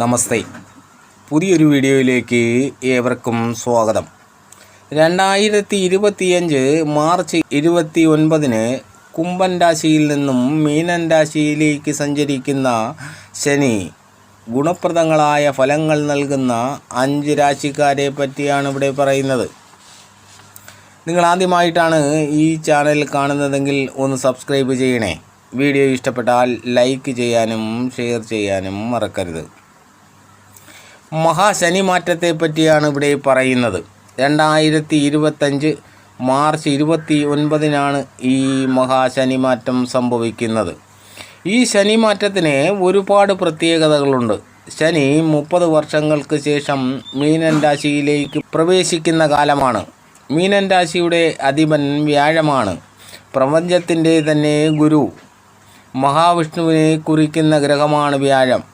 നമസ്തേ. പുതിയൊരു വീഡിയോയിലേക്ക് ഏവർക്കും സ്വാഗതം. രണ്ടായിരത്തി ഇരുപത്തിയഞ്ച് മാർച്ച് ഇരുപത്തി ഒൻപതിന് കുംഭൻ രാശിയിൽ നിന്നും മീനൻ രാശിയിലേക്ക് സഞ്ചരിക്കുന്ന ശനി ഗുണപ്രദങ്ങളായ ഫലങ്ങൾ നൽകുന്ന അഞ്ച് രാശിക്കാരെ പറ്റിയാണ് ഇവിടെ പറയുന്നത്. നിങ്ങൾ ആദ്യമായിട്ടാണ് ഈ ചാനൽ കാണുന്നതെങ്കിൽ ഒന്ന് സബ്സ്ക്രൈബ് ചെയ്യണേ. വീഡിയോ ഇഷ്ടപ്പെട്ടാൽ ലൈക്ക് ചെയ്യാനും ഷെയർ ചെയ്യാനും മറക്കരുത്. മഹാശനി മാറ്റത്തെ പറ്റിയാണ് ഇവിടെ പറയുന്നത്. രണ്ടായിരത്തി ഇരുപത്തഞ്ച് മാർച്ച് ഇരുപത്തി ഒൻപതിനാണ് ഈ മഹാശനി മാറ്റം സംഭവിക്കുന്നത്. ഈ ശനി മാറ്റത്തിന് ഒരുപാട് പ്രത്യേകതകളുണ്ട്. ശനി മുപ്പത് വർഷങ്ങൾക്ക് ശേഷം മീനൻ രാശിയിലേക്ക് പ്രവേശിക്കുന്ന കാലമാണ്. മീനൻ രാശിയുടെ അധിപൻ വ്യാഴമാണ്. പ്രപഞ്ചത്തിന്റെ തന്നെ ഗുരു. മഹാവിഷ്ണുവിനെ കുറിക്കുന്ന ഗ്രഹമാണ് വ്യാഴം.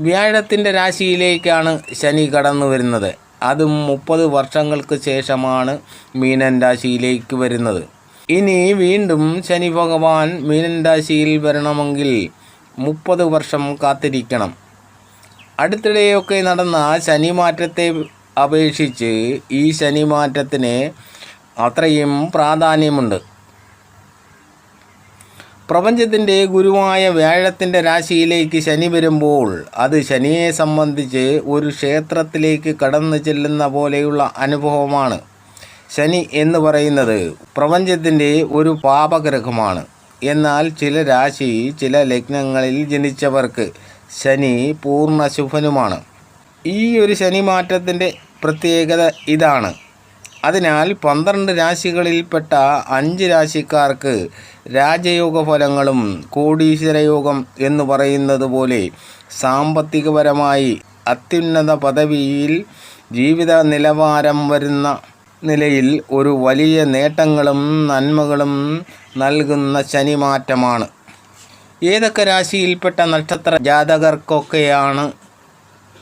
വ്യാഴത്തിന്റെ രാശിയിലേക്കാണ് ശനി കടന്നു വരുന്നത്. അതും മുപ്പത് വർഷങ്ങൾക്ക് ശേഷമാണ് മീനൻ രാശിയിലേക്ക് വരുന്നത്. ഇനി വീണ്ടും ശനി ഭഗവാൻ മീനൻ രാശിയിൽ വരണമെങ്കിൽ മുപ്പത് വർഷം കാത്തിരിക്കണം. അടുത്തിടെയൊക്കെ നടന്ന ശനി മാറ്റത്തെ അപേക്ഷിച്ച് ഈ ശനി മാറ്റത്തിന് അത്രയും പ്രാധാന്യമുണ്ട്. പ്രപഞ്ചത്തിന്റെ ഗുരുവായ വ്യാഴത്തിന്റെ രാശിയിലേക്ക് ശനി വരുമ്പോൾ അത് ശനിയെ സംബന്ധിച്ച് ഒരു ക്ഷേത്രത്തിലേക്ക് കടന്നു ചെല്ലുന്ന പോലെയുള്ള അനുഭവമാണ്. ശനി എന്ന് പറയുന്നത് പ്രപഞ്ചത്തിന്റെ ഒരു പാപഗ്രഹമാണ്. എന്നാൽ ചില രാശി ചില ലഗ്നങ്ങളിൽ ജനിച്ചവർക്ക് ശനി പൂർണ ശുഭനുമാണ്. ഈ ഒരു ശനി മാറ്റത്തിന്റെ പ്രത്യേകത ഇതാണ്. അതിനാൽ പന്ത്രണ്ട് രാശികളിൽപ്പെട്ട അഞ്ച് രാശിക്കാർക്ക് രാജയോഗ ഫലങ്ങളും കോടീശ്വരയോഗം എന്ന് പറയുന്നത് പോലെ സാമ്പത്തികപരമായി അത്യുന്നത പദവിയിൽ ജീവിത നിലവാരം വരുന്ന നിലയിൽ ഒരു വലിയ നേട്ടങ്ങളും നന്മകളും നൽകുന്ന ശനിമാറ്റമാണ്. ഏതൊക്കെ രാശിയിൽപ്പെട്ട നക്ഷത്ര ജാതകർക്കൊക്കെയാണ്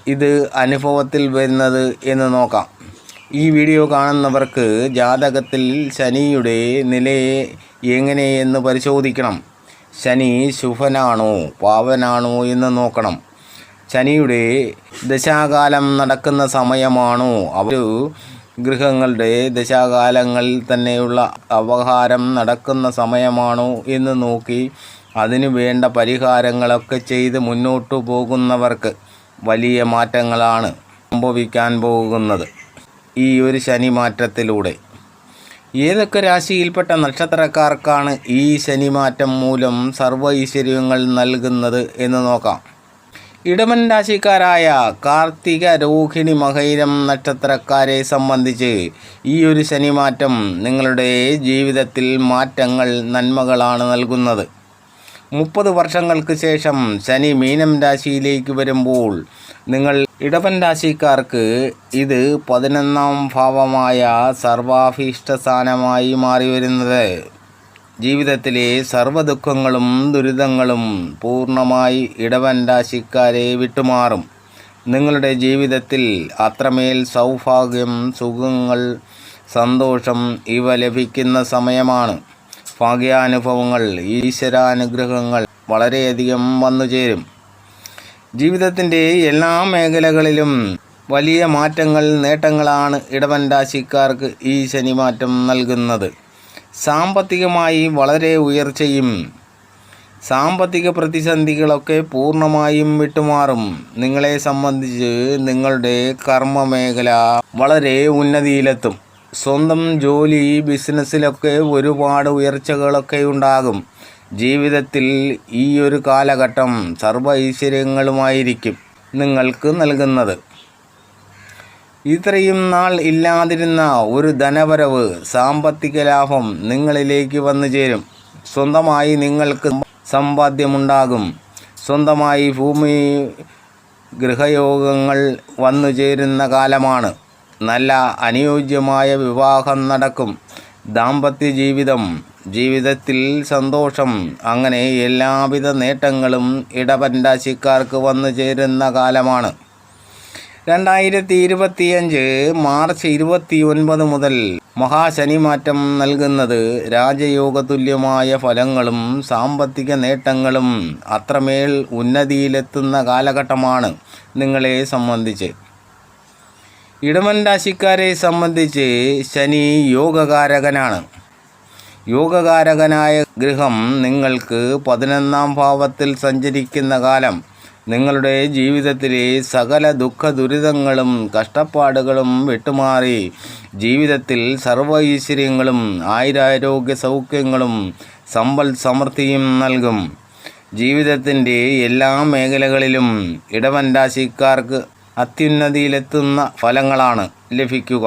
ഇത് അനുഭവത്തിൽ വരുന്നത് എന്ന് നോക്കാം. ഈ വീഡിയോ കാണുന്നവർക്ക് ജാതകത്തിൽ ശനിയുടെ നിലയെ എങ്ങനെയെന്ന് പരിശോധിക്കണം. ശനി ശുഭനാണോ പാവനാണോ എന്ന് നോക്കണം. ശനിയുടെ ദശാകാലം നടക്കുന്ന സമയമാണോ? അവർ ഗൃഹങ്ങളുടെ ദശാകാലങ്ങളിൽ തന്നെയുള്ള അപഹാരം നടക്കുന്ന സമയമാണോ എന്ന് നോക്കി അതിനു വേണ്ട പരിഹാരങ്ങളൊക്കെ ചെയ്ത് മുന്നോട്ടു പോകുന്നവർക്ക് വലിയ മാറ്റങ്ങളാണ് സംഭവിക്കാൻ പോകുന്നത്. ഈ ഒരു ശനി മാറ്റത്തിലൂടെ ഏതൊക്കെ രാശിയിൽപ്പെട്ട നക്ഷത്രക്കാർക്കാണ് ഈ ശനിമാറ്റം മൂലം സർവ ഐശ്വര്യങ്ങൾ നൽകുന്നത് എന്ന് നോക്കാം. ഇടമൻ രാശിക്കാരായ കാർത്തിക രോഹിണി മഹൈരം നക്ഷത്രക്കാരെ സംബന്ധിച്ച് ഈ ഒരു ശനിമാറ്റം നിങ്ങളുടെ ജീവിതത്തിൽ മാറ്റങ്ങൾ നന്മകളാണ് നൽകുന്നത്. മുപ്പത് വർഷങ്ങൾക്ക് ശേഷം ശനി മീനം രാശിയിലേക്ക് വരുമ്പോൾ നിങ്ങൾ ഇടവൻ രാശിക്കാർക്ക് ഇത് പതിനൊന്നാം ഭാവമായ സർവാഭീഷ്ടസ്ഥാനമായി മാറി വരുന്നത്. ജീവിതത്തിലെ സർവ ദുഃഖങ്ങളും ദുരിതങ്ങളും പൂർണമായി ഇടവൻ രാശിക്കാരെ വിട്ടുമാറും. നിങ്ങളുടെ ജീവിതത്തിൽ അത്രമേൽ സൗഭാഗ്യം സുഖങ്ങൾ സന്തോഷം ഇവ ലഭിക്കുന്ന സമയമാണ്. ഭാഗ്യാനുഭവങ്ങൾ ഈശ്വരാനുഗ്രഹങ്ങൾ വളരെയധികം വന്നു ചേരും. ജീവിതത്തിന്റെ എല്ലാ മേഖലകളിലും വലിയ മാറ്റങ്ങൾ നേട്ടങ്ങളാണ് ഇടവൻ രാശിക്കാർക്ക് ഈ ശനിമാറ്റം നൽകുന്നത്. സാമ്പത്തികമായി വളരെ ഉയർച്ചയും സാമ്പത്തിക പ്രതിസന്ധികളൊക്കെ പൂർണമായും വിട്ടുമാറും. നിങ്ങളെ സംബന്ധിച്ച് നിങ്ങളുടെ കർമ്മമേഖല വളരെ ഉന്നതിയിലെത്തും. സ്വന്തം ജോലി ബിസിനസ്സിലൊക്കെ ഒരുപാട് ഉയർച്ചകളൊക്കെ ഉണ്ടാകും. ജീവിതത്തിൽ ഈ ഒരു കാലഘട്ടം സർവ ഐശ്വര്യങ്ങളുമായിരിക്കും നിങ്ങൾക്ക് നൽകുന്നത്. ഇത്രയും നാൾ ഇല്ലാതിരുന്ന ഒരു ധനവരവ് സാമ്പത്തിക ലാഭം നിങ്ങളിലേക്ക് വന്നു ചേരും. സ്വന്തമായി നിങ്ങൾക്ക് സമ്പാദ്യമുണ്ടാകും. സ്വന്തമായി ഭൂമി ഗൃഹയോഗങ്ങൾ വന്നു ചേരുന്ന കാലമാണ്. നല്ല അനുയോജ്യമായ വിവാഹം നടക്കും. ദാമ്പത്യ ജീവിതം ജീവിതത്തിൽ സന്തോഷം അങ്ങനെ എല്ലാവിധ നേട്ടങ്ങളും ഇടവൻ രാശിക്കാർക്ക് വന്നു ചേരുന്ന കാലമാണ്. രണ്ടായിരത്തി ഇരുപത്തിയഞ്ച് മാർച്ച് ഇരുപത്തി ഒൻപത് മുതൽ മഹാശനിമാറ്റം നൽകുന്നത് രാജയോഗ തുല്യമായ ഫലങ്ങളും സാമ്പത്തിക നേട്ടങ്ങളും അത്രമേൽ ഉന്നതിയിലെത്തുന്ന കാലഘട്ടമാണ് നിങ്ങളെ സംബന്ധിച്ച്. ഇടമൻ രാശിക്കാരെ സംബന്ധിച്ച് ശനി യോഗകാരകനാണ്. യോഗകാരകനായ ഗൃഹം നിങ്ങൾക്ക് പതിനൊന്നാം ഭാവത്തിൽ സഞ്ചരിക്കുന്ന കാലം. നിങ്ങളുടെ ജീവിതത്തിലെ സകല ദുഃഖ ദുരിതങ്ങളും കഷ്ടപ്പാടുകളും വിട്ടുമാറി. ജീവിതത്തിൽ സർവ ഐശ്വര്യങ്ങളും ആയുരാരോഗ്യ സൗഖ്യങ്ങളും സമ്പൽ സമൃദ്ധിയും നൽകും. ജീവിതത്തിന്റെ എല്ലാ മേഖലകളിലും ഇടവൻ രാശിക്കാർക്ക് അത്യുന്നതിയിലെത്തുന്ന ഫലങ്ങളാണ് ലഭിക്കുക.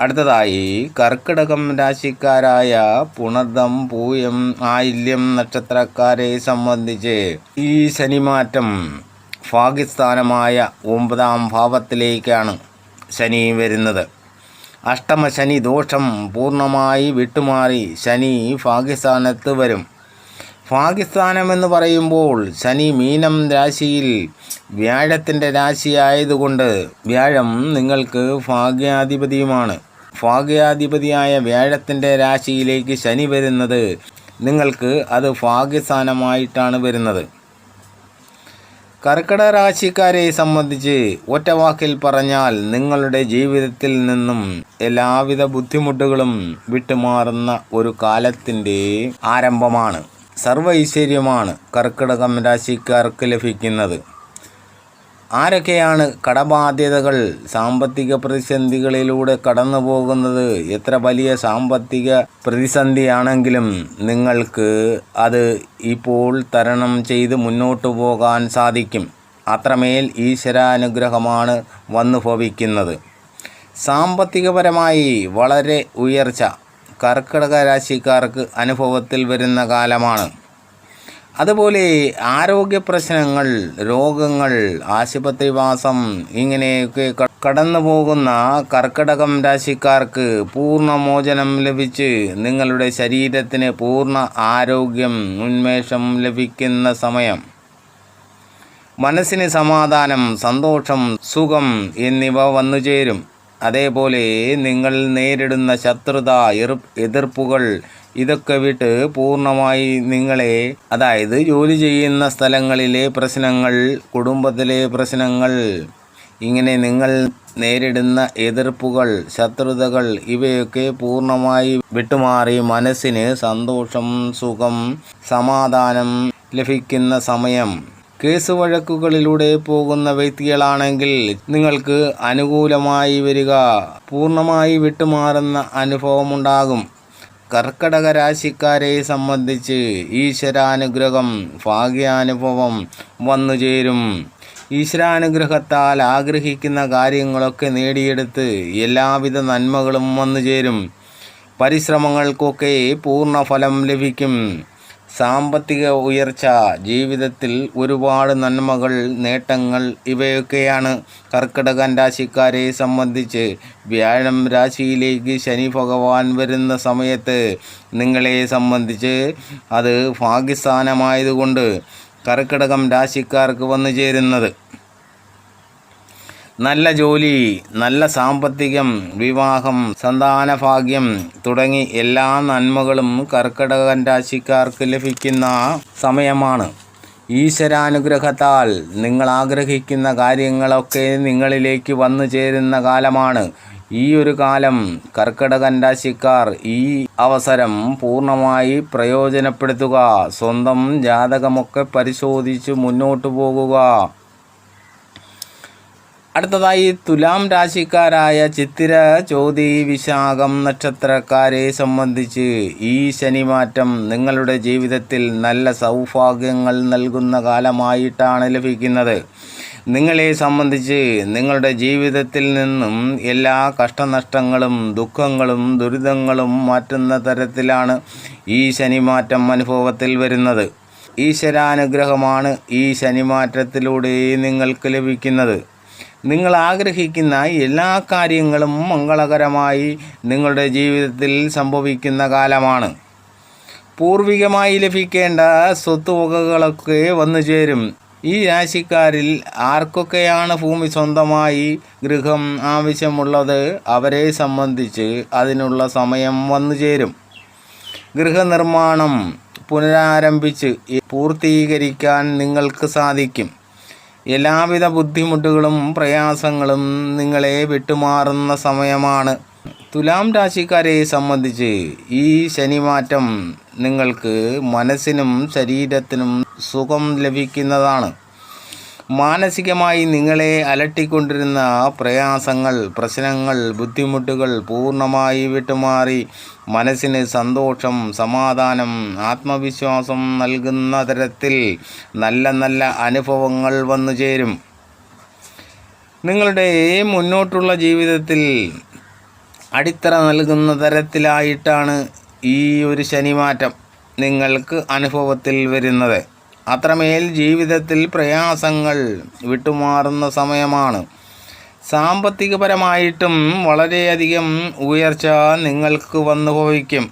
അടുത്തതായി കർക്കിടകം രാശിക്കാരായ പുണർദം പൂയം ആയില്യം നക്ഷത്രക്കാരെ സംബന്ധിച്ച് ഈ ശനിമാറ്റം ഭാഗ്യസ്ഥാനമായ ഒമ്പതാം ഭാവത്തിലേക്കാണ് ശനി വരുന്നത്. അഷ്ടമ ശനി ദോഷം പൂർണമായി വിട്ടുമാറി ശനി ഭാഗ്യസ്ഥാനത്ത് വരും. ഭാഗ്യസ്ഥാനം എന്ന് പറയുമ്പോൾ ശനി മീനം രാശിയിൽ വ്യാഴത്തിന്റെ രാശിയായതുകൊണ്ട് വ്യാഴം നിങ്ങൾക്ക് ഭാഗ്യാധിപതിയുമാണ്. ഭാഗ്യാധിപതിയായ വ്യാഴത്തിന്റെ രാശിയിലേക്ക് ശനി വരുന്നത് നിങ്ങൾക്ക് അത് ഭാഗ്യസ്ഥാനമായിട്ടാണ് വരുന്നത്. കർക്കിടക രാശിക്കാരെ സംബന്ധിച്ച് ഒറ്റ വാക്കിൽ പറഞ്ഞാൽ നിങ്ങളുടെ ജീവിതത്തിൽ നിന്നും എല്ലാവിധ ബുദ്ധിമുട്ടുകളും വിട്ടുമാറുന്ന ഒരു കാലത്തിന്റെ ആരംഭമാണ്. സർവ ഐശ്വര്യമാണ് കർക്കിടകം രാശിക്കാർക്ക് ലഭിക്കുന്നത്. ആരൊക്കെയാണ് കടബാധ്യതകൾ? സാമ്പത്തിക പ്രതിസന്ധികളിലൂടെ കടന്നു പോകുന്നത് എത്ര വലിയ സാമ്പത്തിക പ്രതിസന്ധിയാണെങ്കിലും നിങ്ങൾക്ക് അത് ഇപ്പോൾ തരണം ചെയ്ത് മുന്നോട്ടു പോകാൻ സാധിക്കും. അത്രമേൽ ഈശ്വരാനുഗ്രഹമാണ് വന്നു ഭവിക്കുന്നത് സാമ്പത്തികപരമായി വളരെ ഉയർച്ച കർക്കിടക രാശിക്കാർക്ക് അനുഭവത്തിൽ വരുന്ന കാലമാണ്. അതുപോലെ ആരോഗ്യ പ്രശ്നങ്ങൾ രോഗങ്ങൾ ആശുപത്രിവാസം ഇങ്ങനെയൊക്കെ കടന്നു പോകുന്ന കർക്കിടകം രാശിക്കാർക്ക് പൂർണമോചനം ലഭിച്ച് നിങ്ങളുടെ ശരീരത്തിന് പൂർണ ആരോഗ്യം ഉന്മേഷം ലഭിക്കുന്ന സമയം. മനസ്സിന് സമാധാനം സന്തോഷം സുഖം എന്നിവ വന്നു ചേരും അതേപോലെ നിങ്ങൾ നേരിടുന്ന ശത്രുത എതിർപ്പുകൾ ഇതൊക്കെ വിട്ട് പൂർണമായി നിങ്ങളെ അതായത് ജോലി ചെയ്യുന്ന സ്ഥലങ്ങളിലെ പ്രശ്നങ്ങൾ കുടുംബത്തിലെ പ്രശ്നങ്ങൾ ഇങ്ങനെ നിങ്ങൾ നേരിടുന്ന എതിർപ്പുകൾ ശത്രുതകൾ ഇവയൊക്കെ പൂർണമായി വിട്ടുമാറി മനസ്സിന് സന്തോഷം സുഖം സമാധാനം ലഭിക്കുന്ന സമയം. കേസ് വഴക്കുകളിലൂടെ പോകുന്ന വ്യക്തികളാണെങ്കിൽ നിങ്ങൾക്ക് അനുകൂലമായി വരിക പൂർണമായി വിട്ടുമാറുന്ന അനുഭവമുണ്ടാകും. കർക്കടക രാശിക്കാരെ സംബന്ധിച്ച് ഈശ്വരാനുഗ്രഹം ഭാഗ്യാനുഭവം വന്നു ചേരും ഈശ്വരാനുഗ്രഹത്താൽ ആഗ്രഹിക്കുന്ന കാര്യങ്ങളൊക്കെ നേടിയെടുത്ത് എല്ലാവിധ നന്മകളും വന്നു ചേരും പരിശ്രമങ്ങൾക്കൊക്കെ പൂർണ ഫലം ലഭിക്കും. സാമ്പത്തിക ഉയർച്ച ജീവിതത്തിൽ ഒരുപാട് നന്മകൾ നേട്ടങ്ങൾ ഇവയൊക്കെയാണ് കർക്കിടകൻ രാശിക്കാരെ സംബന്ധിച്ച്. വ്യാഴം രാശിയിലേക്ക് ശനി ഭഗവാൻ വരുന്ന സമയത്ത് നിങ്ങളെ സംബന്ധിച്ച് അത് ഭാഗ്യസ്ഥാനമായതുകൊണ്ട് കർക്കിടകം രാശിക്കാർക്ക് വന്നു ചേരുന്നത്. നല്ല ജോലി നല്ല സാമ്പത്തികം വിവാഹം സന്താനഭാഗ്യം തുടങ്ങി എല്ലാ നന്മകളും കർക്കിടകൻ രാശിക്കാർക്ക് ലഭിക്കുന്ന സമയമാണ്. ഈശ്വരാനുഗ്രഹത്താൽ നിങ്ങൾ ആഗ്രഹിക്കുന്ന കാര്യങ്ങളൊക്കെ നിങ്ങളിലേക്ക് വന്നു ചേരുന്ന കാലമാണ്. ഈ ഒരു കാലം കർക്കിടകൻ രാശിക്കാർ ഈ അവസരം പൂർണമായി പ്രയോജനപ്പെടുത്തുക സ്വന്തം ജാതകമൊക്കെ പരിശോധിച്ച് മുന്നോട്ടു പോകുക. അടുത്തതായി തുലാം രാശിക്കാരായ ചിത്തിര ചോതി വിശാഖം നക്ഷത്രക്കാരെ സംബന്ധിച്ച് ഈ ശനിമാറ്റം നിങ്ങളുടെ ജീവിതത്തിൽ നല്ല സൗഭാഗ്യങ്ങൾ നൽകുന്ന കാലമായിട്ടാണ് ലഭിക്കുന്നത്. നിങ്ങളെ സംബന്ധിച്ച് നിങ്ങളുടെ ജീവിതത്തിൽ നിന്നും എല്ലാ കഷ്ടനഷ്ടങ്ങളും ദുഃഖങ്ങളും ദുരിതങ്ങളും മാറ്റുന്ന തരത്തിലാണ് ഈ ശനിമാറ്റം അനുഭവത്തിൽ വരുന്നത്. ഈശ്വരാനുഗ്രഹമാണ് ഈ ശനിമാറ്റത്തിലൂടെ നിങ്ങൾക്ക് ലഭിക്കുന്നത്. നിങ്ങൾ ആഗ്രഹിക്കുന്ന എല്ലാ കാര്യങ്ങളും മംഗളകരമായി നിങ്ങളുടെ ജീവിതത്തിൽ സംഭവിക്കുന്ന കാലമാണ്. പൂർവികമായി ലഭിക്കേണ്ട സ്വത്തുവകകളൊക്കെ വന്നു ചേരും. ഈ രാശിക്കാരിൽ ആർക്കൊക്കെയാണ് ഭൂമി സ്വന്തമായി ഗൃഹം ആവശ്യമുള്ളത് അവരെ സംബന്ധിച്ച് അതിനുള്ള സമയം വന്നു ചേരും. ഗൃഹനിർമ്മാണം പുനരാരംഭിച്ച് പൂർത്തീകരിക്കാൻ നിങ്ങൾക്ക് സാധിക്കും. എല്ലാവിധ ബുദ്ധിമുട്ടുകളും പ്രയാസങ്ങളും നിങ്ങളെ വിട്ടുമാറുന്ന സമയമാണ്. തുലാം രാശിക്കാരെ സംബന്ധിച്ച് ഈ ശനിമാറ്റം നിങ്ങൾക്ക് മനസ്സിനും ശരീരത്തിനും സുഖം ലഭിക്കുന്നതാണ്. മാനസികമായി നിങ്ങളെ അലട്ടിക്കൊണ്ടിരുന്ന പ്രയാസങ്ങൾ പ്രശ്നങ്ങൾ ബുദ്ധിമുട്ടുകൾ പൂർണമായി വിട്ടുമാറി മനസ്സിന് സന്തോഷം സമാധാനം ആത്മവിശ്വാസം നൽകുന്ന തരത്തിൽ നല്ല നല്ല അനുഭവങ്ങൾ വന്നു ചേരും. നിങ്ങളുടെ മുന്നോട്ടുള്ള ജീവിതത്തിൽ അടിത്തറ നൽകുന്ന തരത്തിലായിട്ടാണ് ഈ ഒരു ശനിമാറ്റം നിങ്ങൾക്ക് അനുഭവത്തിൽ വരുന്നത്. അത്രമേൽ ജീവിതത്തിൽ പ്രയാസങ്ങൾ വിട്ടുമാറുന്ന സമയമാണ്. സാമ്പത്തികപരമായിട്ടും വളരെയധികം ഉയർച്ച നിങ്ങൾക്ക് വന്നു ഭവിക്കും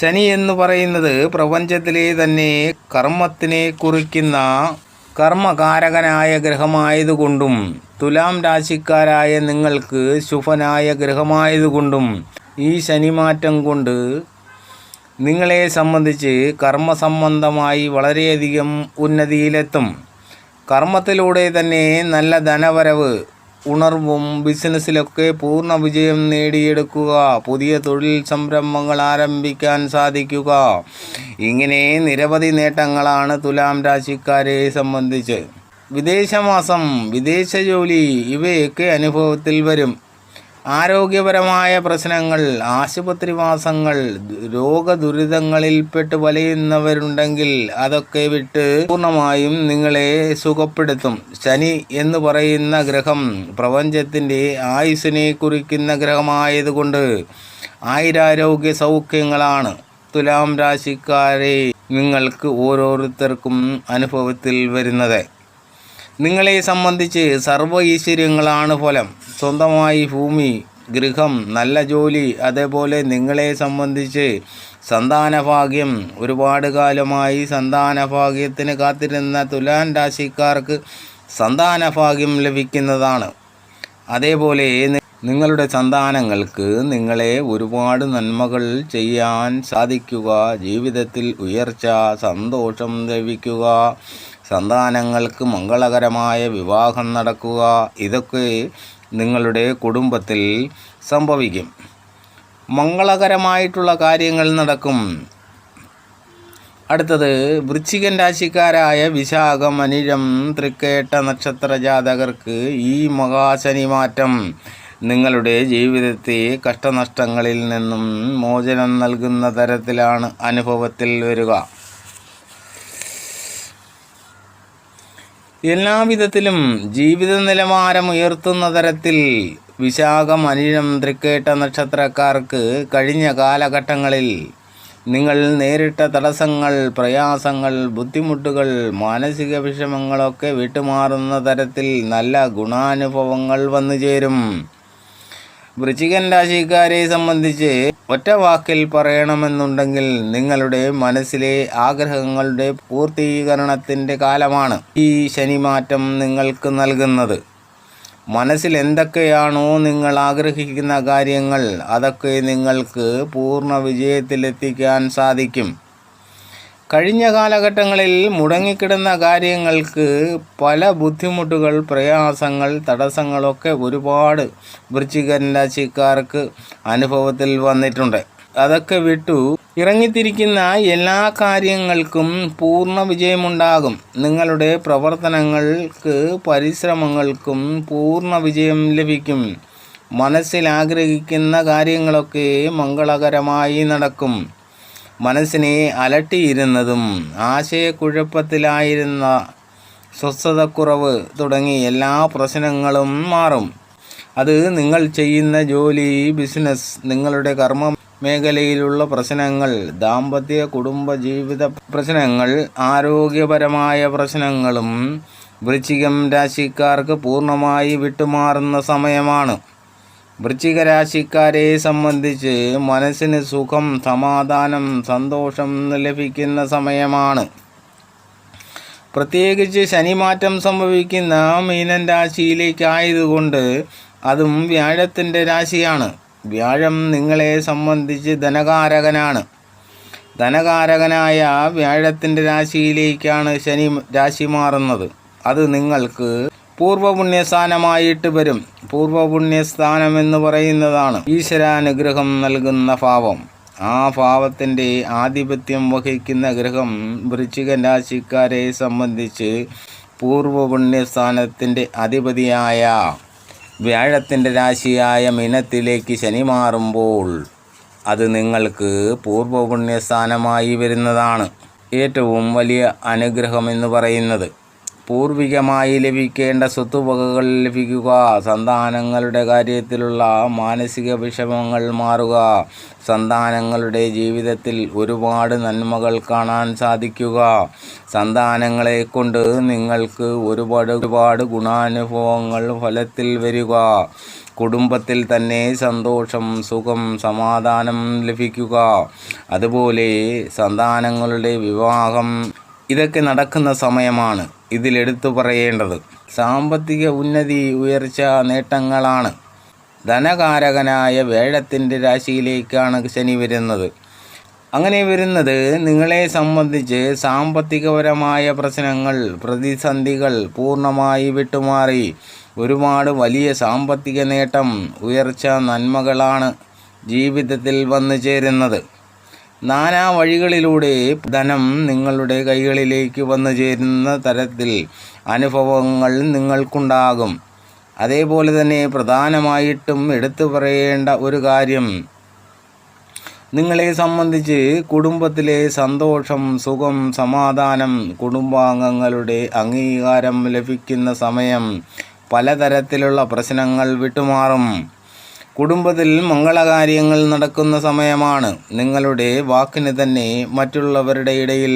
ശനി എന്ന് പറയുന്നത് പ്രപഞ്ചത്തിലെ തന്നെ കർമ്മത്തിനെ കുറിക്കുന്ന കർമ്മകാരകനായ ഗ്രഹമായതുകൊണ്ടും തുലാം രാശിക്കാരായ നിങ്ങൾക്ക് ശുഭനായ ഗ്രഹമായതുകൊണ്ടും ഈ ശനിമാറ്റം കൊണ്ട് നിങ്ങളെ സംബന്ധിച്ച് കർമ്മസംബന്ധമായി വളരെയധികം ഉന്നതിയിലെത്തും. കർമ്മത്തിലൂടെ തന്നെ നല്ല ധനവരവ് ഉണർവും ബിസിനസ്സിലൊക്കെ പൂർണ വിജയം നേടിയെടുക്കുക പുതിയ തൊഴിൽ സംരംഭങ്ങൾ ആരംഭിക്കാൻ സാധിക്കുക. ഇങ്ങനെ നിരവധി നേട്ടങ്ങളാണ് തുലാം രാശിക്കാരെ സംബന്ധിച്ച്. വിദേശമാസം വിദേശ ജോലി ഇവയൊക്കെ അനുഭവത്തിൽ വരും. ആരോഗ്യപരമായ പ്രശ്നങ്ങൾ ആശുപത്രിവാസങ്ങൾ രോഗദുരിതങ്ങളിൽപ്പെട്ട് വലയുന്നവരുണ്ടെങ്കിൽ അതൊക്കെ വിട്ട് പൂർണമായും നിങ്ങളെ സുഖപ്പെടുത്തും. ശനി എന്ന് പറയുന്ന ഗ്രഹം പ്രപഞ്ചത്തിന്റെ ആയുസ്സിനെ കുറിക്കുന്ന ഗ്രഹമായതുകൊണ്ട് ആയിരാരോഗ്യ സൗഖ്യങ്ങളാണ്. തുലാം രാശിക്കാരെ നിങ്ങൾക്ക് ഓരോരുത്തർക്കും അനുഭവത്തിൽ വരുന്നത്. നിങ്ങളെ സംബന്ധിച്ച് സർവ ഈശ്വര്യങ്ങളാണ് ഫലം. സ്വന്തമായി ഭൂമി ഗൃഹം നല്ല ജോലി അതേപോലെ നിങ്ങളെ സംബന്ധിച്ച് സന്താനഭാഗ്യം. ഒരുപാട് കാലമായി സന്താനഭാഗ്യത്തിന് കാത്തിരുന്ന തുലാൻ രാശിക്കാർക്ക് സന്താനഭാഗ്യം ലഭിക്കുന്നതാണ്. അതേപോലെ നിങ്ങളുടെ സന്താനങ്ങൾക്ക് നിങ്ങളെ ഒരുപാട് നന്മകൾ ചെയ്യാൻ സാധിക്കുക. ജീവിതത്തിൽ ഉയർച്ച സന്തോഷം ലഭിക്കുക. സന്താനങ്ങൾക്ക് മംഗളകരമായ വിവാഹം നടക്കുക ഇതൊക്കെ നിങ്ങളുടെ കുടുംബത്തിൽ സംഭവിക്കും. മംഗളകരമായിട്ടുള്ള കാര്യങ്ങൾ നടക്കും. അടുത്തത് വൃശ്ചികൻ രാശിക്കാരായ വിശാഖം അനിഴം തൃക്കേട്ട നക്ഷത്ര ജാതകർക്ക് ഈ മഹാശനി മാറ്റം. നിങ്ങളുടെ ജീവിതത്തെ കഷ്ടനഷ്ടങ്ങളിൽ നിന്നും മോചനം നൽകുന്ന തരത്തിലാണ് അനുഭവത്തിൽ വരിക. എല്ലാവിധത്തിലും ജീവിത നിലവാരം ഉയർത്തുന്ന തരത്തിൽ വിശാഖം അനിഴം തൃക്കേട്ട നക്ഷത്രക്കാർക്ക് കഴിഞ്ഞ കാലഘട്ടങ്ങളിൽ നിങ്ങൾ നേരിട്ട തടസ്സങ്ങൾ പ്രയാസങ്ങൾ ബുദ്ധിമുട്ടുകൾ മാനസിക വിഷമങ്ങളൊക്കെ വിട്ടുമാറുന്ന തരത്തിൽ നല്ല ഗുണാനുഭവങ്ങൾ വന്നു ചേരും. വൃശ്ചികൻ രാശിക്കാരെ സംബന്ധിച്ച് ഒറ്റ വാക്കിൽ പറയണമെന്നുണ്ടെങ്കിൽ നിങ്ങളുടെ മനസ്സിലെ ആഗ്രഹങ്ങളുടെ പൂർത്തീകരണത്തിന്റെ കാലമാണ് ഈ ശനിമാറ്റം നിങ്ങൾക്ക് നൽകുന്നത്. മനസ്സിൽ എന്തൊക്കെയാണോ നിങ്ങൾ ആഗ്രഹിക്കുന്ന കാര്യങ്ങൾ അതൊക്കെ നിങ്ങൾക്ക് പൂർണ വിജയത്തിലെത്തിക്കാൻ സാധിക്കും. കഴിഞ്ഞ കാലഘട്ടങ്ങളിൽ മുടങ്ങിക്കിടന്ന കാര്യങ്ങൾക്ക് പല ബുദ്ധിമുട്ടുകൾ പ്രയാസങ്ങൾ തടസ്സങ്ങളൊക്കെ ഒരുപാട് വൃശ്ചികൻ രാശിക്കാർക്ക് അനുഭവത്തിൽ വന്നിട്ടുണ്ട്. അതൊക്കെ വിട്ടു ഇറങ്ങിത്തിരിക്കുന്ന എല്ലാ കാര്യങ്ങൾക്കും പൂർണ വിജയമുണ്ടാകും. നിങ്ങളുടെ പ്രവർത്തനങ്ങൾക്ക് പരിശ്രമങ്ങൾക്കും പൂർണ വിജയം ലഭിക്കും. മനസ്സിൽ ആഗ്രഹിക്കുന്ന കാര്യങ്ങളൊക്കെ മംഗളകരമായി നടക്കും. മനസ്സിനെ അലട്ടിയിരുന്നതും ആശയക്കുഴപ്പത്തിലായിരുന്ന സ്വസ്ഥതക്കുറവ് തുടങ്ങി എല്ലാ പ്രശ്നങ്ങളും മാറും. അത് നിങ്ങൾ ചെയ്യുന്ന ജോലി ബിസിനസ് നിങ്ങളുടെ കർമ്മ മേഖലയിലുള്ള പ്രശ്നങ്ങൾ ദാമ്പത്യ കുടുംബ ജീവിത പ്രശ്നങ്ങൾ ആരോഗ്യപരമായ പ്രശ്നങ്ങളും വൃശ്ചികം രാശിക്കാർക്ക് പൂർണമായി വിട്ടുമാറുന്ന സമയമാണ്. വൃശ്ചിക രാശിക്കാരെ സംബന്ധിച്ച് മനസ്സിന് സുഖം സമാധാനം സന്തോഷം ലഭിക്കുന്ന സമയമാണ്. പ്രത്യേകിച്ച് ശനിമാറ്റം സംഭവിക്കുന്ന മീനൻ രാശിയിലേക്കായതുകൊണ്ട് അതും വ്യാഴത്തിന്റെ രാശിയാണ്. വ്യാഴം നിങ്ങളെ സംബന്ധിച്ച് ധനകാരകനാണ്. ധനകാരകനായ വ്യാഴത്തിന്റെ രാശിയിലേക്കാണ് ശനി രാശി മാറുന്നത്. അത് നിങ്ങൾക്ക് പൂർവപുണ്യസ്ഥാനമായിട്ട് വരും. പൂർവപുണ്യസ്ഥാനം എന്ന് പറയുന്നതാണ് ഈശ്വരാനുഗ്രഹം നൽകുന്ന ഭാവം. ആ ഭാവത്തിന്റെ ആധിപത്യം വഹിക്കുന്ന ഗ്രഹം വൃശ്ചിക രാശിക്കാരെ സംബന്ധിച്ച് പൂർവപുണ്യസ്ഥാനത്തിന്റെ അധിപതിയായ വ്യാഴത്തിന്റെ രാശിയായ മിനത്തിലേക്ക് ശനി മാറുമ്പോൾ അത് നിങ്ങൾക്ക് പൂർവപുണ്യസ്ഥാനമായി വരുന്നതാണ്. ഏറ്റവും വലിയ അനുഗ്രഹം എന്ന് പറയുന്നത് പൂർവികമായി ലഭിക്കേണ്ട സ്വത്തുവകകൾ ലഭിക്കുക. സന്താനങ്ങളുടെ കാര്യത്തിലുള്ള മാനസിക വിഷമങ്ങൾ മാറുക. സന്താനങ്ങളുടെ ജീവിതത്തിൽ ഒരുപാട് നന്മകൾ കാണാൻ സാധിക്കുക. സന്താനങ്ങളെ കൊണ്ട് നിങ്ങൾക്ക് ഒരുപാട് ഒരുപാട് ഗുണാനുഭവങ്ങൾ ഫലത്തിൽ വരിക. കുടുംബത്തിൽ തന്നെ സന്തോഷം സുഖം സമാധാനം ലഭിക്കുക. അതുപോലെ സന്താനങ്ങളുടെ വിവാഹം ഇതൊക്കെ നടക്കുന്ന സമയമാണ് ഇതിലെടുത്തു പറയേണ്ടത്. സാമ്പത്തിക ഉന്നതി ഉയർച്ച നേട്ടങ്ങളാണ്. ധനകാരകനായ വേഴത്തിന്റെ രാശിയിലേക്കാണ് ശനി വരുന്നത്. അങ്ങനെ വരുന്നത് നിങ്ങളെ സംബന്ധിച്ച് സാമ്പത്തികപരമായ പ്രശ്നങ്ങൾ പ്രതിസന്ധികൾ പൂർണമായി വിട്ടുമാറി. ഒരുപാട് വലിയ സാമ്പത്തിക നേട്ടം ഉയർച്ച നന്മകളാണ് ജീവിതത്തിൽ വന്നു ചേരുന്നത്. നാനാ വഴികളിലൂടെ ധനം നിങ്ങളുടെ കൈകളിലേക്ക് വന്നു ചേരുന്ന തരത്തിൽ അനുഭവങ്ങൾ നിങ്ങൾക്കുണ്ടാകും. അതേപോലെ തന്നെ പ്രധാനമായിട്ടും എടുത്തു പറയേണ്ട ഒരു കാര്യം. നിങ്ങളെ സംബന്ധിച്ച് കുടുംബത്തിലെ സന്തോഷം സുഖം സമാധാനം കുടുംബാംഗങ്ങളുടെ അംഗീകാരം ലഭിക്കുന്ന സമയം പലതരത്തിലുള്ള പ്രശ്നങ്ങൾ വിട്ടുമാറും. കുടുംബത്തിൽ മംഗളകാര്യങ്ങൾ നടക്കുന്ന സമയമാണ്. നിങ്ങളുടെ വാക്കിന് തന്നെ മറ്റുള്ളവരുടെ ഇടയിൽ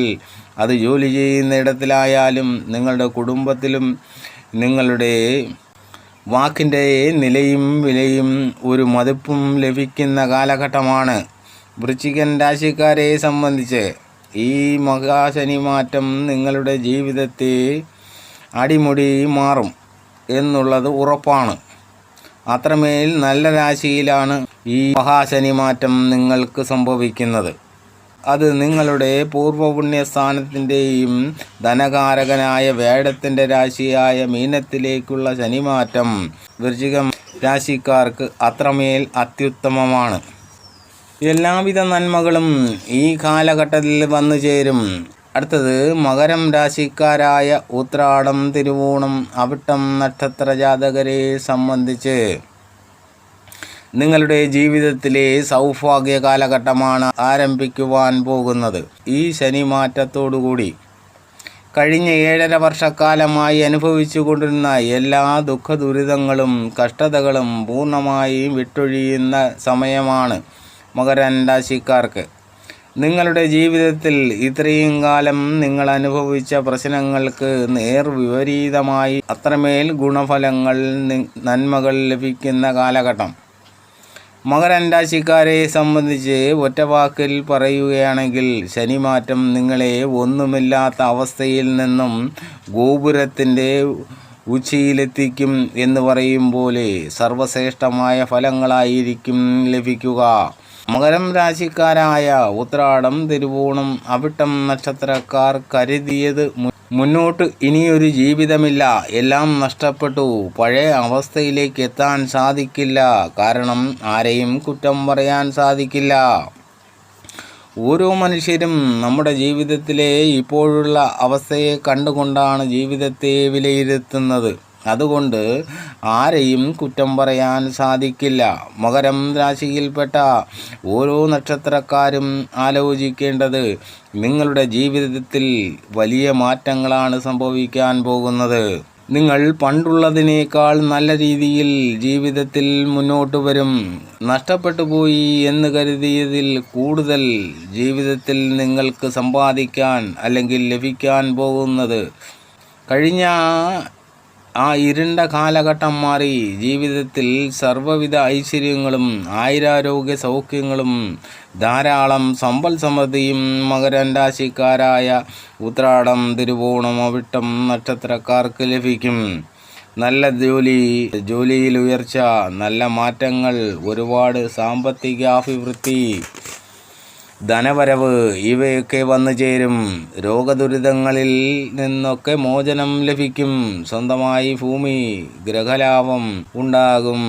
അത് ജോലി ചെയ്യുന്ന ഇടത്തിലായാലും നിങ്ങളുടെ കുടുംബത്തിലും നിങ്ങളുടെ വാക്കിന്റെ നിലയും വിലയും ഒരു മതിപ്പും ലഭിക്കുന്ന കാലഘട്ടമാണ്. വൃശ്ചികൻ രാശിക്കാരെ സംബന്ധിച്ച് ഈ മഹാശനി മാറ്റം നിങ്ങളുടെ ജീവിതത്തെ അടിമുടി മാറും എന്നുള്ളത് ഉറപ്പാണ്. അത്രമേൽ നല്ല രാശിയിലാണ് ഈ മഹാശനി മാറ്റം നിങ്ങൾക്ക് സംഭവിക്കുന്നത്. അത് നിങ്ങളുടെ പൂർവപുണ്യസ്ഥാനത്തിന്റെയും ധനകാരകനായ വേടത്തിന്റെ രാശിയായ മീനത്തിലേക്കുള്ള ശനിമാറ്റം വൃശ്ചികം രാശിക്കാർക്ക് അത്രമേൽ അത്യുത്തമമാണ്. എല്ലാവിധ നന്മകളും ഈ കാലഘട്ടത്തിൽ വന്നു ചേരും. അടുത്തത് മകരം രാശിക്കാരായ ഉത്രാടം തിരുവോണം അവിട്ടം നക്ഷത്ര ജാതകരെ സംബന്ധിച്ച് നിങ്ങളുടെ ജീവിതത്തിലെ സൗഭാഗ്യ കാലഘട്ടമാണ് ആരംഭിക്കുവാൻ പോകുന്നത്. ഈ ശനി മാറ്റത്തോടുകൂടി കഴിഞ്ഞ ഏഴര വർഷക്കാലമായി അനുഭവിച്ചു കൊണ്ടിരുന്ന എല്ലാ ദുഃഖ ദുരിതങ്ങളും കഷ്ടതകളും പൂർണമായും വിട്ടൊഴിയുന്ന സമയമാണ് മകരൻ രാശിക്കാർക്ക്. നിങ്ങളുടെ ജീവിതത്തിൽ ഇത്രയും കാലം നിങ്ങൾ അനുഭവിച്ച പ്രശ്നങ്ങൾക്ക് നേർവിപരീതമായി അത്രമേൽ ഗുണഫലങ്ങൾ നന്മകൾ ലഭിക്കുന്ന കാലഘട്ടം. മകരൻ രാശിക്കാരെ സംബന്ധിച്ച് ഒറ്റവാക്കിൽ പറയുകയാണെങ്കിൽ ശനിമാറ്റം നിങ്ങളെ ഒന്നുമില്ലാത്ത അവസ്ഥയിൽ നിന്നും ഗോപുരത്തിന്റെ ഉച്ചയിലെത്തിക്കും എന്ന് പറയും പോലെ സർവശ്രേഷ്ഠമായ ഫലങ്ങളായിരിക്കും ലഭിക്കുക. മകരം രാശിക്കാരായ ഉത്രാടം തിരുവോണം അവിട്ടം നക്ഷത്രക്കാർ കരുതിയത് മുന്നോട്ട് ഇനിയൊരു ജീവിതമില്ല. എല്ലാം നഷ്ടപ്പെട്ടു. പഴയ അവസ്ഥയിലേക്ക് എത്താൻ സാധിക്കില്ല. കാരണം ആരെയും കുറ്റം പറയാൻ സാധിക്കില്ല. ഓരോ മനുഷ്യരും നമ്മുടെ ജീവിതത്തിലെ ഇപ്പോഴുള്ള അവസ്ഥയെ കണ്ടുകൊണ്ടാണ് ജീവിതത്തെ വിലയിരുത്തുന്നത്. അതുകൊണ്ട് ആരെയും കുറ്റം പറയാൻ സാധിക്കില്ല. മകരം രാശിയിൽപ്പെട്ട ഓരോ നക്ഷത്രക്കാരും ആലോചിക്കേണ്ടത് നിങ്ങളുടെ ജീവിതത്തിൽ വലിയ മാറ്റങ്ങളാണ് സംഭവിക്കാൻ പോകുന്നത്. നിങ്ങൾ പണ്ടുള്ളതിനേക്കാൾ നല്ല രീതിയിൽ ജീവിതത്തിൽ മുന്നോട്ട് വരും. നഷ്ടപ്പെട്ടു പോയി എന്ന് കരുതിയതിൽ കൂടുതൽ ജീവിതത്തിൽ നിങ്ങൾക്ക് സമ്പാദിക്കാൻ അല്ലെങ്കിൽ ലഭിക്കാൻ പോകുന്നത് കഴിഞ്ഞ ആ ഇരുണ്ട കാലഘട്ടം മാറി ജീവിതത്തിൽ സർവവിധ ഐശ്വര്യങ്ങളും ആയിരാരോഗ്യ സൗഖ്യങ്ങളും ധാരാളം സമ്പൽ സമൃദ്ധിയും മകരൻ രാശിക്കാരായ ഉത്രാടം തിരുവോണം അവിട്ടം നക്ഷത്രക്കാർക്ക് ലഭിക്കും. നല്ല ജോലി ജോലിയിൽ ഉയർച്ച നല്ല മാറ്റങ്ങൾ ഒരുപാട് സാമ്പത്തികാഭിവൃദ്ധി ധനവരവ് ഇവയൊക്കെ വന്നു ചേരും. രോഗദുരിതങ്ങളിൽ നിന്നൊക്കെ മോചനം ലഭിക്കും. സ്വന്തമായി ഭൂമി ഗ്രഹലാഭം ഉണ്ടാകും.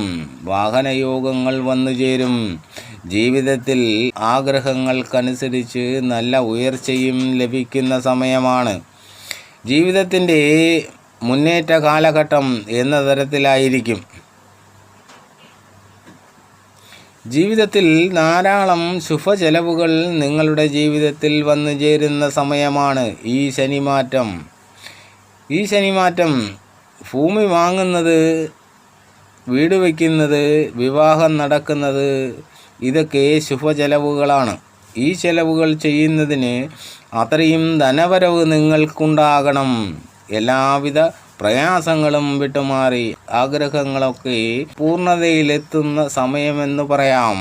വാഹനയോഗങ്ങൾ വന്നു ചേരും. ജീവിതത്തിൽ ആഗ്രഹങ്ങൾക്കനുസരിച്ച് നല്ല ഉയർച്ചയും ലഭിക്കുന്ന സമയമാണ്. ജീവിതത്തിന്റെ മുന്നേറ്റ കാലഘട്ടം എന്ന തരത്തിലായിരിക്കും. ജീവിതത്തിൽ ധാരാളം ശുഭചെലവുകൾ നിങ്ങളുടെ ജീവിതത്തിൽ വന്നു ചേരുന്ന സമയമാണ് ഈ ശനിമാറ്റം. ഈ ശനിമാറ്റം ഭൂമി വാങ്ങുന്നത് വീട് വയ്ക്കുന്നത് വിവാഹം നടക്കുന്നത് ഇതൊക്കെ ശുഭചെലവുകളാണ്. ഈ ചെലവുകൾ ചെയ്യുന്നതിന് അത്രയും ധനവരവ് നിങ്ങൾക്കുണ്ടാകണം. എല്ലാവിധ പ്രയാസങ്ങളും വിട്ടുമാറി ആഗ്രഹങ്ങളൊക്കെ പൂർണതയിലെത്തുന്ന സമയമെന്ന് പറയാം.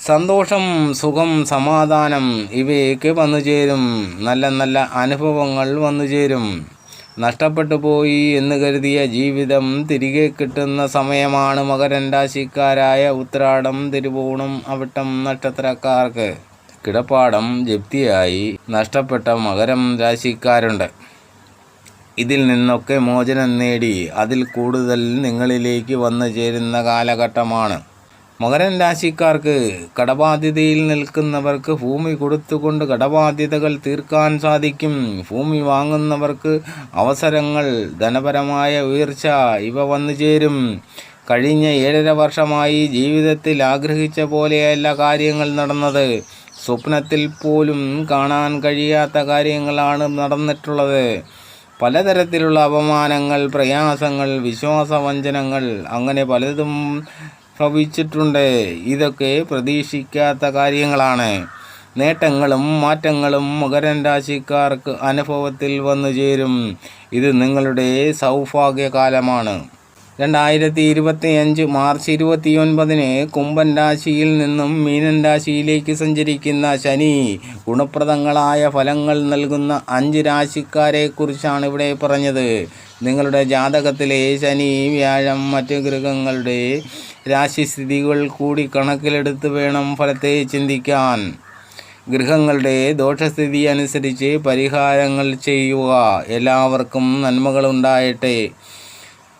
സന്തോഷം സുഖം സമാധാനം ഇവയൊക്കെ വന്നു ചേരും നല്ല നല്ല അനുഭവങ്ങൾ വന്നു ചേരും നഷ്ടപ്പെട്ടു പോയി എന്ന് കരുതിയ ജീവിതം തിരികെ കിട്ടുന്ന സമയമാണ് മകരൻ രാശിക്കാരായ ഉത്രാടം തിരുവോണം അവിട്ടം നക്ഷത്രക്കാർക്ക്. കിടപ്പാടം ജപ്തിയായി നഷ്ടപ്പെട്ട മകരം രാശിക്കാരുണ്ട്. ഇതിൽ നിന്നൊക്കെ മോചനം നേടി. അതിൽ കൂടുതൽ നിങ്ങളിലേക്ക് വന്നു ചേരുന്ന കാലഘട്ടമാണ്. മകരൻ രാശിക്കാർക്ക് കടബാധ്യതയിൽ നിൽക്കുന്നവർക്ക് ഭൂമി കൊടുത്തുകൊണ്ട് കടബാധ്യതകൾ തീർക്കാൻ സാധിക്കും. ഭൂമി വാങ്ങുന്നവർക്ക് അവസരങ്ങൾ ധനപരമായ ഉയർച്ച ഇവ വന്നു ചേരും. കഴിഞ്ഞ ഏഴര വർഷമായി ജീവിതത്തിൽ ആഗ്രഹിച്ച പോലെയല്ല കാര്യങ്ങൾ നടന്നത്. സ്വപ്നത്തിൽ പോലും കാണാൻ കഴിയാത്ത കാര്യങ്ങളാണ് നടന്നിട്ടുള്ളത്. പലതരത്തിലുള്ള അപമാനങ്ങൾ പ്രയാസങ്ങൾ വിശ്വാസവഞ്ചനങ്ങൾ അങ്ങനെ പലതും ഭവിച്ചിട്ടുണ്ട്. ഇതൊക്കെ പ്രതീക്ഷിക്കാത്ത കാര്യങ്ങളാണ്. നേട്ടങ്ങളും മാറ്റങ്ങളും മകരൻ രാശിക്കാർക്ക് അനുഭവത്തിൽ വന്നു ചേരും. ഇത് നിങ്ങളുടെ സൗഭാഗ്യകാലമാണ്. രണ്ടായിരത്തി ഇരുപത്തി അഞ്ച് മാർച്ച് ഇരുപത്തിയൊൻപതിന് കുംഭൻ രാശിയിൽ നിന്നും മീനൻ രാശിയിലേക്ക് സഞ്ചരിക്കുന്ന ശനി ഗുണപ്രദങ്ങളായ ഫലങ്ങൾ നൽകുന്ന അഞ്ച് രാശിക്കാരെക്കുറിച്ചാണ് ഇവിടെ പറഞ്ഞത്. നിങ്ങളുടെ ജാതകത്തിലെ ശനി വ്യാഴം മറ്റ് ഗൃഹങ്ങളുടെ രാശിസ്ഥിതികൾ കൂടി കണക്കിലെടുത്ത് വേണം ഫലത്തെ ചിന്തിക്കാൻ. ഗൃഹങ്ങളുടെ ദോഷസ്ഥിതി അനുസരിച്ച് പരിഹാരങ്ങൾ ചെയ്യുക. എല്ലാവർക്കും നന്മകളുണ്ടായിട്ടെ